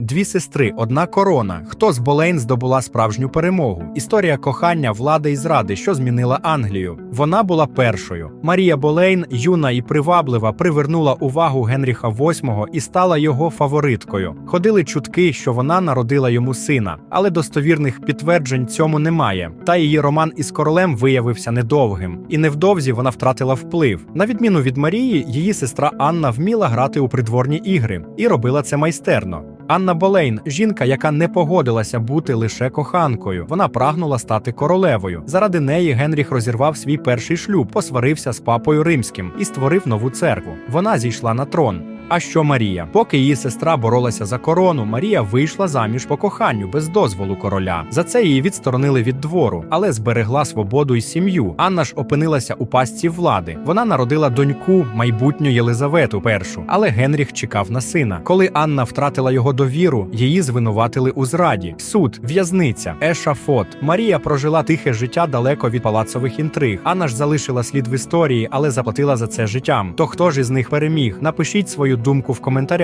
Дві сестри, одна корона. Хто з Болейн здобула справжню перемогу? Історія кохання, влади і зради, що змінила Англію. Вона була першою. Марія Болейн, юна і приваблива, привернула увагу Генріха VIII і стала його фавориткою. Ходили чутки, що вона народила йому сина, але достовірних підтверджень цьому немає. Та її роман із королем виявився недовгим, і невдовзі вона втратила вплив. На відміну від Марії, її сестра Анна вміла грати у придворні ігри і робила це майстерно. Анна Болейн жінка, яка не погодилася бути лише коханкою. Вона прагнула стати королевою. Заради неї Генріх розірвав свій перший шлюб, посварився з папою римським і створив нову церкву. Вона зійшла на трон. А що Марія? Поки її сестра боролася за корону, Марія вийшла заміж по коханню без дозволу короля. За це її відсторонили від двору, але зберегла свободу і сім'ю. Анна ж опинилася у пастці влади. Вона народила доньку, майбутню Єлизавету І, але Генріх чекав на сина. Коли Анна втратила його довіру, її звинуватили у зраді. Суд, в'язниця, ешафот. Марія прожила тихе життя далеко від палацових інтриг. Анна ж залишила слід в історії, але заплатила за це життям. То хто ж із них переміг? Напишіть свою думку в коментарях.